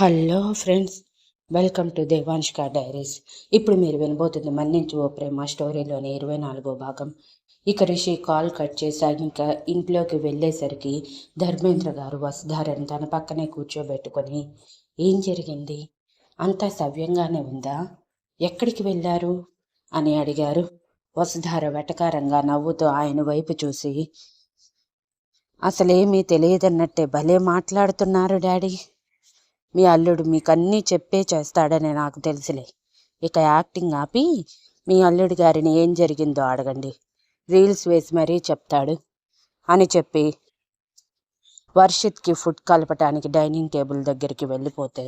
Hello friends welcome to Devanshka diaries. ఇప్పుడు మీరు వినబోతుంది మన్నించు ఓ ప్రేమ స్టోరీలోని ఇరవై నాలుగో భాగం. ఇక రిషి కాల్ కట్ చేశాక ఇంకా ఇంట్లోకి వెళ్ళేసరికి ధర్మేంద్ర గారు వసుధారని తన పక్కనే కూర్చోబెట్టుకొని ఏం జరిగింది? అంతా సవ్యంగానే ఉందా? ఎక్కడికి వెళ్ళారు? అని అడిగారు. వసుధార వెటకారంగా నవ్వుతూ ఆయన వైపు చూసి అసలేమీ తెలియదన్నట్టే భలే మాట్లాడుతున్నారు డాడీ. మీ అల్లుడు మీకు అన్నీ చెప్పే చేస్తాడని నాకు తెలుసులే. ఇక యాక్టింగ్ ఆపి మీ అల్లుడి గారిని ఏం జరిగిందో అడగండి. రీల్స్ వేసి మరీ చెప్తాడు. అని చెప్పి వర్షిత్కి ఫుడ్ కలపటానికి డైనింగ్ టేబుల్ దగ్గరికి వెళ్ళిపోతే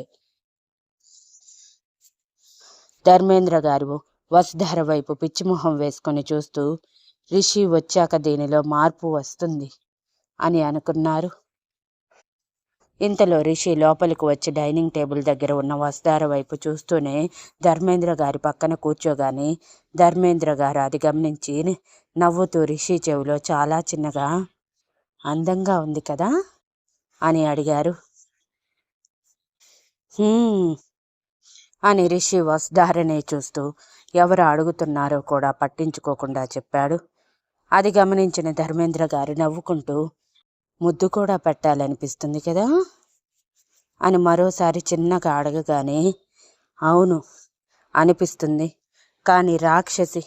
ధర్మేంద్ర గారు వసుధర వైపు పిచ్చిమొహం వేసుకొని చూస్తూ రిషి వచ్చాక దీనిలో మార్పు వస్తుంది అని అనుకున్నారు. ఇంతలో రిషి లోపలికి వచ్చి డైనింగ్ టేబుల్ దగ్గర ఉన్న వస్తార వైపు చూస్తూనే ధర్మేంద్ర గారి పక్కన కూర్చోగాని ధర్మేంద్ర గారు అది గమనించి నవ్వుతూ రిషి చెవిలో చాలా చిన్నగా అందంగా ఉంది కదా? అని అడిగారు. అని రిషి వస్దారనే చూస్తూ ఎవరు అడుగుతున్నారో కూడా పట్టించుకోకుండా చెప్పాడు. అది గమనించిన ధర్మేంద్ర గారు నవ్వుకుంటూ ముద్దు కూడా పెట్టాలనిపిస్తుంది కదా? అని మరోసారి చిన్నగా అడగగానే అవును అనిపిస్తుంది. కానీ రాక్షసి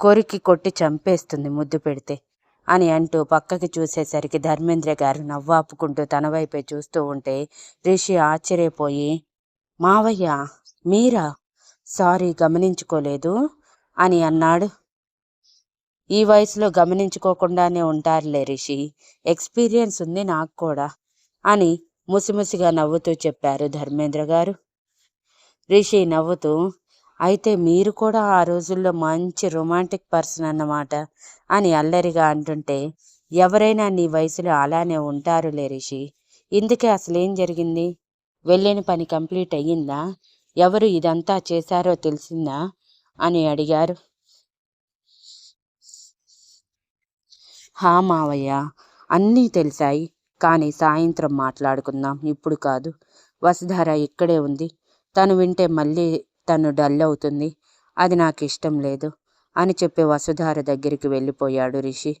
కొరికి కొట్టి చంపేస్తుంది ముద్దు పెడితే అని అంటూ పక్కకి చూసేసరికి ధర్మేంద్ర గారు నవ్వాపుకుంటూ తన వైపే చూస్తూ ఉంటే రిషి ఆశ్చర్యపోయి మావయ్య మీరా? సారీ గమనించుకోలేదు అని అన్నాడు. ఈ వయసులో గమనించుకోకుండానే ఉంటారులే రిషి. ఎక్స్పీరియన్స్ ఉంది నాకు కూడా అని ముసిముసిగా నవ్వుతూ చెప్పారు ధర్మేంద్ర గారు. రిషి నవ్వుతూ అయితే మీరు కూడా ఆ రోజుల్లో మంచి రొమాంటిక్ పర్సన్ అన్నమాట అని అల్లరిగా అంటుంటే ఎవరైనా నీ వయసులో అలానే ఉంటారులే రిషి. ఇందుకే అసలేం జరిగింది? వెళ్ళిన పని కంప్లీట్ అయ్యిందా? ఎవరు ఇదంతా చేశారో తెలిసిందా? అని అడిగారు. హా మావయ్య అన్నీ తెలిసాయి. కానీ సాయంత్రం మాట్లాడుకుందాం. ఇప్పుడు కాదు. వసుధార ఇక్కడే ఉంది. తను వింటే మళ్ళీ తను డల్ అవుతుంది. అది నాకు ఇష్టం లేదు అని చెప్పి వసుధార దగ్గరికి వెళ్ళిపోయాడు రిషి.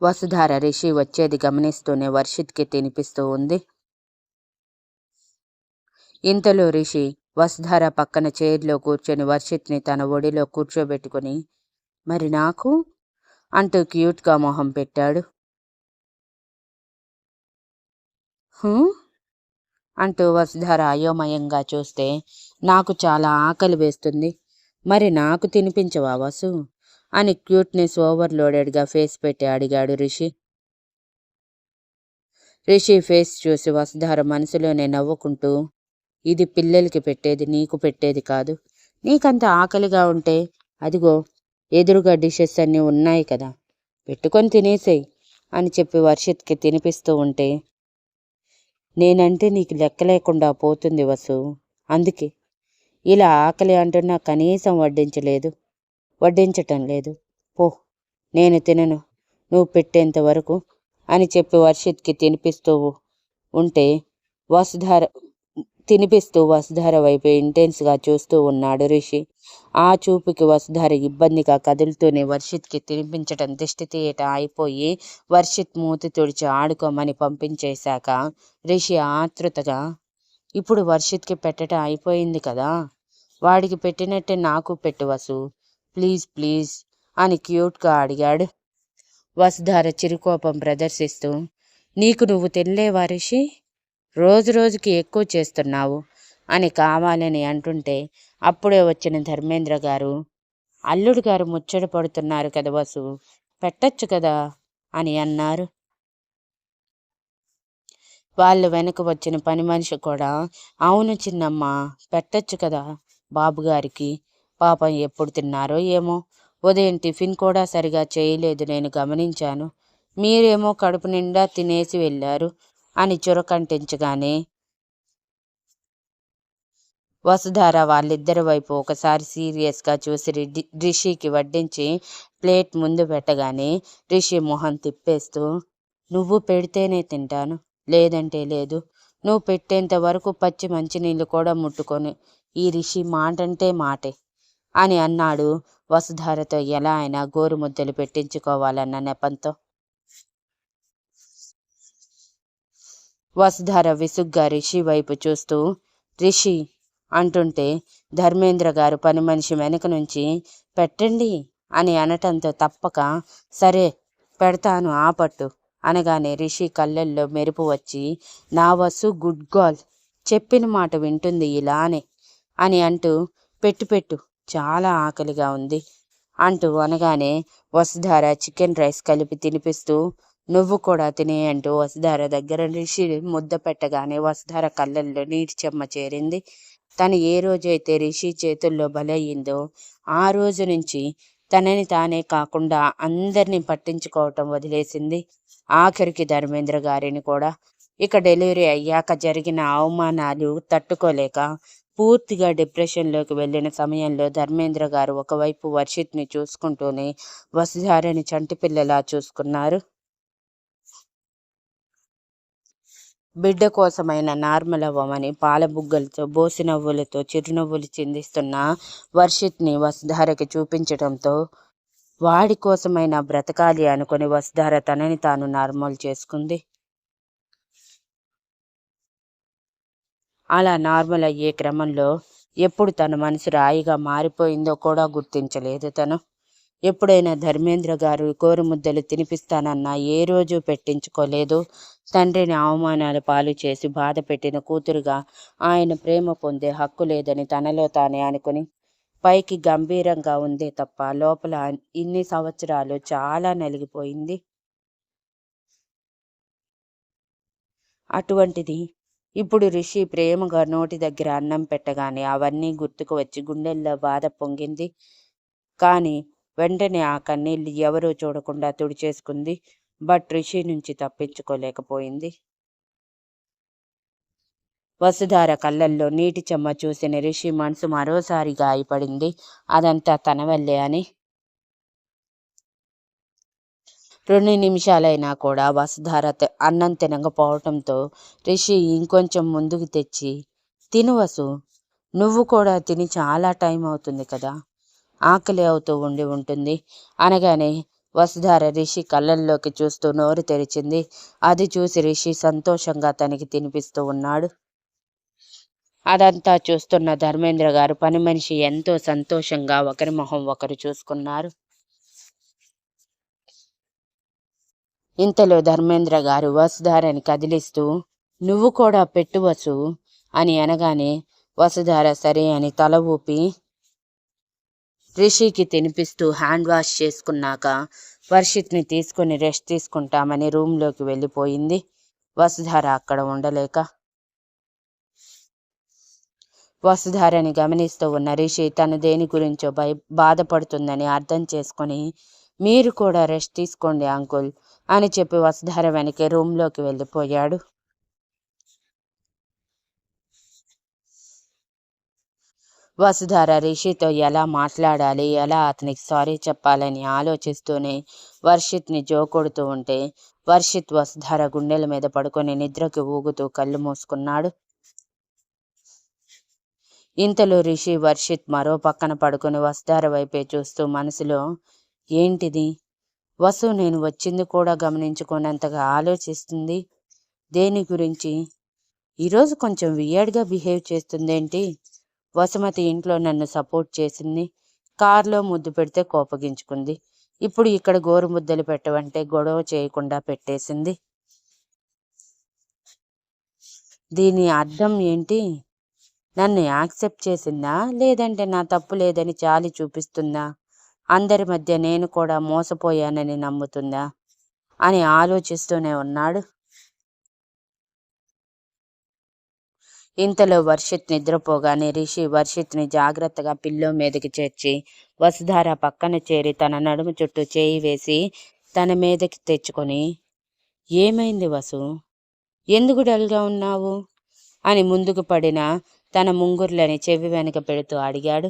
వసుధార రిషి వచ్చేది గమనిస్తూనే వర్షిత్కి తినిపిస్తూ ఉంది. ఇంతలో రిషి వసుధార పక్కన చైర్లో కూర్చొని వర్షిత్ని తన ఒడిలో కూర్చోబెట్టుకుని మరి నాకు అంటూ క్యూట్గా మొహం పెట్టాడు. అంటూ వసుధర అయోమయంగా చూస్తే నాకు చాలా ఆకలి వేస్తుంది. మరి నాకు తినిపించవా వసు? అని క్యూట్నెస్ ఓవర్లోడెడ్గా ఫేస్ పెట్టి అడిగాడు రిషి. రిషి ఫేస్ చూసి వసుధార మనసులోనే నవ్వుకుంటూ ఇది పిల్లలకి పెట్టేది నీకు పెట్టేది కాదు. నీకంత ఆకలిగా ఉంటే అదిగో ఎదురుగా డిషెస్ అన్నీ ఉన్నాయి కదా పెట్టుకొని తినేసేయి అని చెప్పి వర్షిత్కి తినిపిస్తూ ఉంటే నేనంటే నీకు లెక్క లేకుండా పోతుంది వసు అందుకే ఇలా ఆకలి అంటున్నా కనీసం వడ్డించలేదు వడ్డించటం లేదు. పో నేను తినను నువ్వు పెట్టేంత వరకు అని చెప్పి వర్షిత్కి తినిపిస్తూ ఉంటే వసుధార తినిపిస్తూ వసుధార వైపు ఇంటెన్స్గా చూస్తూ ఉన్నాడు రిషి. ఆ చూపుకి వసుధారి ఇబ్బందిగా కదులుతూనే వర్షిత్కి తినిపించటం దిష్టి తీయట అయిపోయి వర్షిత్ మూతి తుడిచి ఆడుకోమని పంపించేశాక రిషి ఆతృతగా ఇప్పుడు వర్షిత్కి పెట్టడం అయిపోయింది కదా వాడికి పెట్టినట్టే నాకు పెట్టు వసు ప్లీజ్ ప్లీజ్ అని క్యూట్గా అడిగాడు. వసుధార చిరుకోపం ప్రదర్శిస్తూ నీకు నువ్వు తెల్లేవా రిషి? రోజు రోజుకి ఎక్కువ చేస్తున్నావు అని కావాలని అంటుంటే అప్పుడే వచ్చిన ధర్మేంద్ర గారు అల్లుడు గారు ముచ్చట పడుతున్నారు కదా వసు పెట్టచ్చు కదా అని అన్నారు. వాళ్ళు వెనక వచ్చిన పని మనిషి కూడా అవును చిన్నమ్మ పెట్టచ్చు కదా బాబుగారికి పాపం ఎప్పుడు తిన్నారో ఏమో ఉదయం టిఫిన్ కూడా సరిగా చేయలేదు నేను గమనించాను. మీరేమో కడుపు నిండా తినేసి వెళ్ళారు అని చురకంటించగానే వసుధార వాళ్ళిద్దరి వైపు ఒకసారి సీరియస్గా చూసి రిషికి వడ్డించి ప్లేట్ ముందు పెట్టగానే రిషి మొహం తిప్పేస్తూ నువ్వు పెడితేనే తింటాను. లేదంటే లేదు. నువ్వు పెట్టేంత వరకు పచ్చి మంచినీళ్ళు కూడా ముట్టుకొని. ఈ రిషి మాటంటే మాటే. అని అన్నాడు వసుధారతో ఎలా అయినా గోరుముద్దలు పెట్టించుకోవాలన్న నెపంతో. వసుధార విసుగ్గా రిషి వైపు చూస్తూ రిషి అంటుంటే ధర్మేంద్ర గారు పని మనిషి వెనక నుంచి పెట్టండి అని అనటంతో తప్పక సరే పెడతాను ఆపట్టు అనగానే రిషి కళ్ళల్లో మెరుపు వచ్చి నా వసు గుడ్ గాల్ చెప్పిన మాట వింటుంది ఇలానే అని అంటూ పెట్టు పెట్టు చాలా ఆకలిగా ఉంది అంటూ అనగానే వసుధార చికెన్ రైస్ కలిపి తినిపిస్తూ నువ్వు కూడా తినే అంటూ వసుధార దగ్గర రిషి ముద్ద పెట్టగానే వసుధార కళ్ళల్లో నీటి చెమ్మ చేరింది. తను ఏ రోజైతే రిషి చేతుల్లో బలయ్యిందో ఆ రోజు నుంచి తనని తానే కాకుండా అందరినీ పట్టించుకోవటం వదిలేసింది ఆఖరికి ధర్మేంద్ర గారిని కూడా. ఇక డెలివరీ అయ్యాక జరిగిన అవమానాలు తట్టుకోలేక పూర్తిగా డిప్రెషన్లోకి వెళ్ళిన సమయంలో ధర్మేంద్ర గారు ఒకవైపు వర్షిత్ని చూసుకుంటూనే వసుధారని చంటిపిల్లలా చూసుకున్నారు. బిడ్డ కోసమైన నార్మల్ అవ్వమని పాల బుగ్గలతో బోసి నవ్వులతో చిరునవ్వులు చిందిస్తున్న వర్షిత్ని వసుధారకి చూపించడంతో వాడి కోసమైన బ్రతకాలి అనుకుని వసుధార తనని తాను నార్మల్ చేసుకుంది. అలా నార్మల్ అయ్యే క్రమంలో ఎప్పుడు తన మనసు రాయిగా మారిపోయిందో కూడా గుర్తించలేదు తను. ఎప్పుడైనా ధర్మేంద్ర గారు కోరుముద్దలు తినిపిస్తానన్నా ఏ రోజు పెట్టించుకోలేదు. తండ్రిని అవమానాల పాలు చేసి బాధ పెట్టిన కూతురుగా ఆయన ప్రేమ పొందే హక్కు లేదని తనలో తానే అనుకుని పైకి గంభీరంగా ఉందే తప్ప లోపల ఇన్ని సంవత్సరాలు చాలా నలిగిపోయింది. అటువంటిది ఇప్పుడు రిషి ప్రేమగా నోటి దగ్గర అన్నం పెట్టగానే అవన్నీ గుర్తుకు వచ్చి గుండెల్లో బాధ పొంగింది. కానీ వెంటనే ఆ కన్నీళ్ళు ఎవరూ చూడకుండా తుడిచేసుకుంది. బట్ రిషి నుంచి తప్పించుకోలేకపోయింది. వసుధార కళ్ళల్లో నీటి చెమ్మ చూసిన రిషి మనసు మరోసారి గాయపడింది. అదంతా తన వల్లే అని. రెండు నిమిషాలైనా కూడా వసుధార అన్నం తినకపోవటంతో రిషి ఇంకొంచెం ముందుకు తెచ్చి తిను వసు నువ్వు కూడా తిని చాలా టైం అవుతుంది కదా. ఆకలి అవుతూ ఉండి ఉంటుంది. అనగానే వసుధార రిషి కళ్ళల్లోకి చూస్తూ నోరు తెరిచింది. అది చూసి రిషి సంతోషంగా తనకి తినిపిస్తూ ఉన్నాడు. అదంతా చూస్తున్న ధర్మేంద్ర గారు పని మనిషి ఎంతో సంతోషంగా ఒకరి మొహం ఒకరు చూసుకున్నారు. ఇంతలో ధర్మేంద్ర గారు వసుధారని కదిలిస్తూ నువ్వు కూడా పెట్టు వసు అని అనగానే వసుధార సరే అని తల ఊపి రిషికి తినిపిస్తూ హ్యాండ్ వాష్ చేసుకున్నాక వర్షిత్ని తీసుకుని రెస్ట్ తీసుకుంటామని రూమ్లోకి వెళ్ళిపోయింది. వసుధార అక్కడ ఉండలేక. వసుధారని గమనిస్తూ ఉన్న రిషి తను దేని గురించో భయ బాధపడుతుందని అర్థం చేసుకొని మీరు కూడా రెస్ట్ తీసుకోండి అంకుల్ అని చెప్పి వసుధార వెనకే రూమ్లోకి వెళ్ళిపోయాడు. వసుధార రిషితో ఎలా మాట్లాడాలి ఎలా అతనికి సారీ చెప్పాలని ఆలోచిస్తూనే వర్షిత్ని జోకొడుతూ ఉంటే వర్షిత్ వసుధార గుండెల మీద పడుకొని నిద్రకు ఊగుతూ కళ్ళు మూసుకున్నాడు. ఇంతలో రిషి వర్షిత్ మరో పక్కన పడుకుని వసుధార వైపే చూస్తూ మనసులో ఏంటిది? వసు నేను వచ్చింది కూడా గమనించుకున్నంతగా ఆలోచిస్తుంది. దేని గురించి? ఈరోజు కొంచెం వియర్డ్గా బిహేవ్ చేస్తుందేంటి? వసుమతి ఇంట్లో నన్ను సపోర్ట్ చేసింది. కారులో ముద్దు పెడితే కోపగించుకుంది. ఇప్పుడు ఇక్కడ గోరు ముద్దలు పెట్టవంటే గొడవ చేయకుండా పెట్టేసింది. దీని అర్థం ఏంటి? నన్ను యాక్సెప్ట్ చేసిందా? లేదంటే నా తప్పు లేదని చాలి చూపిస్తుందా? అందరి మధ్య నేను కూడా మోసపోయానని నమ్ముతుందా? అని ఆలోచిస్తూనే ఉన్నాడు. ఇంతలో వర్షిత్ నిద్రపోగానే రిషి వర్షిత్ని జాగ్రత్తగా పిల్లో మీదకి చేర్చి వసుధార పక్కన చేరి తన నడుము చుట్టూ చేయి వేసి తన మీదకి తెచ్చుకొని ఏమైంది వసు? ఎందుకు డల్గా ఉన్నావు అని ముందుకు పడిన తన ముంగుర్లని చెవి వెనక పెడుతూ అడిగాడు.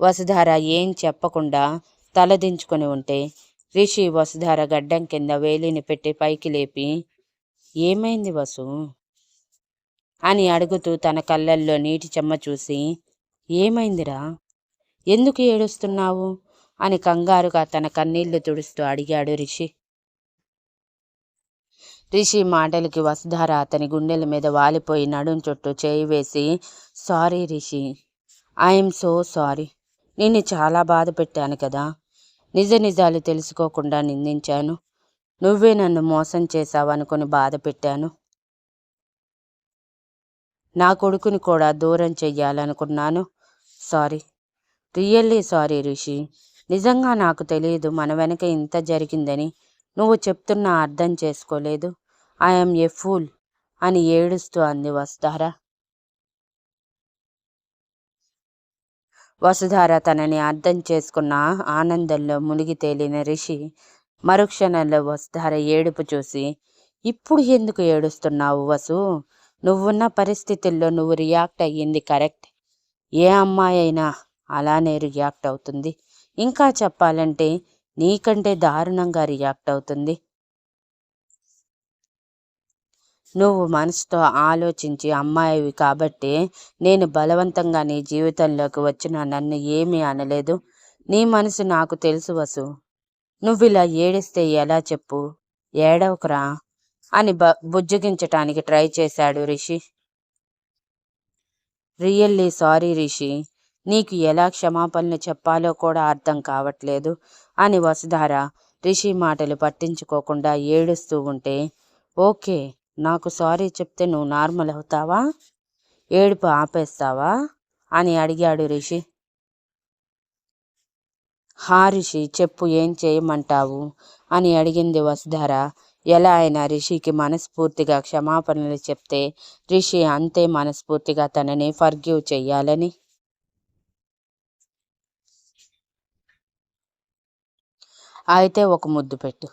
వసుధార ఏం చెప్పకుండా తలదించుకొని ఉంటే రిషి వసుధార గడ్డం కింద వేలిని పెట్టి పైకి లేపి ఏమైంది వసు? అని అడుగుతూ తన కళ్ళల్లో నీటి చెమ్మ చూసి ఏమైందిరా? ఎందుకు ఏడుస్తున్నావు? అని కంగారుగా తన కన్నీళ్ళు తుడుస్తూ అడిగాడు రిషి. రిషి మాటలకి వసుధార అతని గుండెల మీద వాలిపోయి నడుం చుట్టూ చేయి వేసి sorry Rishi I'm so sorry నిన్ను చాలా బాధ పెట్టాను కదా. నిజ నిజాలు తెలుసుకోకుండా నిందించాను. నువ్వే నన్ను మోసం చేశావనుకుని బాధ పెట్టాను. నా కొడుకుని కూడా దూరం చెయ్యాలనుకున్నాను. సారీ. Really sorry Rishi. నిజంగా నాకు తెలియదు మన వెనక ఇంత జరిగిందని. నువ్వు చెప్తున్నా అర్థం చేసుకోలేదు. ఐఎమ్ ఏ ఫూల్ అని ఏడుస్తూ అంది వసుధారా. వసుధార తనని అర్థం చేసుకున్న ఆనందంలో మునిగి తేలిన రిషి మరుక్షణంలో వసుధార ఏడుపు చూసి. ఇప్పుడు ఎందుకు ఏడుస్తున్నావు వసు? నువ్వున్న పరిస్థితుల్లో నువ్వు రియాక్ట్ అయ్యింది కరెక్ట్. ఏ అమ్మాయి అయినా అలానే రియాక్ట్ అవుతుంది. ఇంకా చెప్పాలంటే నీకంటే దారుణంగా రియాక్ట్ అవుతుంది. నువ్వు మనసుతో ఆలోచించి అమ్మాయివి కాబట్టి నేను బలవంతంగా నీ జీవితంలోకి వచ్చిన నన్ను ఏమీ అనలేదు. నీ మనసు నాకు తెలుసు వసు. నువ్వు ఇలా ఏడిస్తే ఎలా చెప్పు? ఏడవకురా? అని బ బుజ్జగించటానికి ట్రై చేశాడు రిషి. Really sorry Rishi. నీకు ఎలా క్షమాపణలు చెప్పాలో కూడా అర్థం కావట్లేదు అని వసుధార రిషి మాటలు పట్టించుకోకుండా ఏడుస్తూ ఉంటే ఓకే నాకు సారీ చెప్తే నువ్వు నార్మల్ అవుతావా? ఏడుపు ఆపేస్తావా? అని అడిగాడు రిషి. హారిషి చెప్పు ఏం చేయమంటావు? అని అడిగింది వసుధార. ఎలా అయినా రిషికి మనస్ఫూర్తిగా క్షమాపణలు చెప్తే రిషి అంతే మనస్ఫూర్తిగా తనని ఫర్గ్యూ చెయ్యాలని. అయితే ఒక ముద్దు పెట్టు.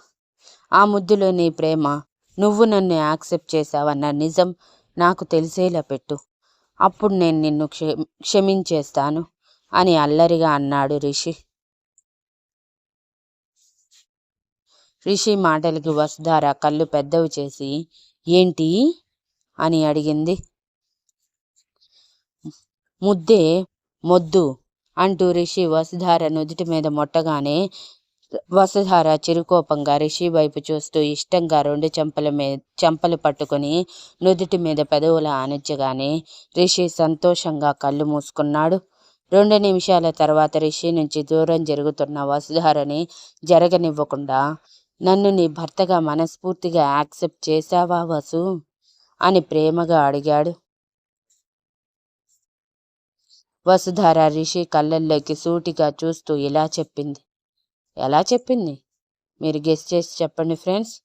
ఆ ముద్దులో నీ ప్రేమ నువ్వు నన్ను యాక్సెప్ట్ చేశావన్న నిజం నాకు తెలిసేలా పెట్టు. అప్పుడు నేను నిన్ను క్షమించేస్తాను అని అల్లరిగా అన్నాడు రిషి. రిషి మాటలకి వసుధార కళ్ళు పెద్దవి చేసి ఏంటి? అని అడిగింది. ముద్దే మొద్దు అంటూ రిషి వసుధార నుదుటి మీద మొట్టగానే వసుధార చిరుకోపంగా రిషి వైపు చూస్తూ ఇష్టంగా రెండు చెంపల మీద చెంపలు పట్టుకుని నుదుటి మీద పెదవుల ఆనించగానే రిషి సంతోషంగా కళ్ళు మూసుకున్నాడు. రెండు నిమిషాల తర్వాత రిషి నుంచి దూరం జరుగుతున్న వసుధారని జరగనివ్వకుండా నన్ను నీ భర్తగా మనస్ఫూర్తిగా యాక్సెప్ట్ చేశావా వసు? అని ప్రేమగా అడిగాడు. వసుధార రిషి కళ్ళల్లోకి సూటిగా చూస్తూ ఇలా చెప్పింది. ఎలా చెప్పింది? మీరు గెస్ చేసి చెప్పండి friends.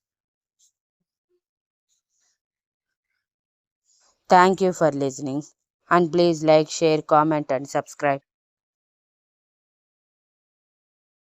Thank you for listening. And please like share comment and subscribe.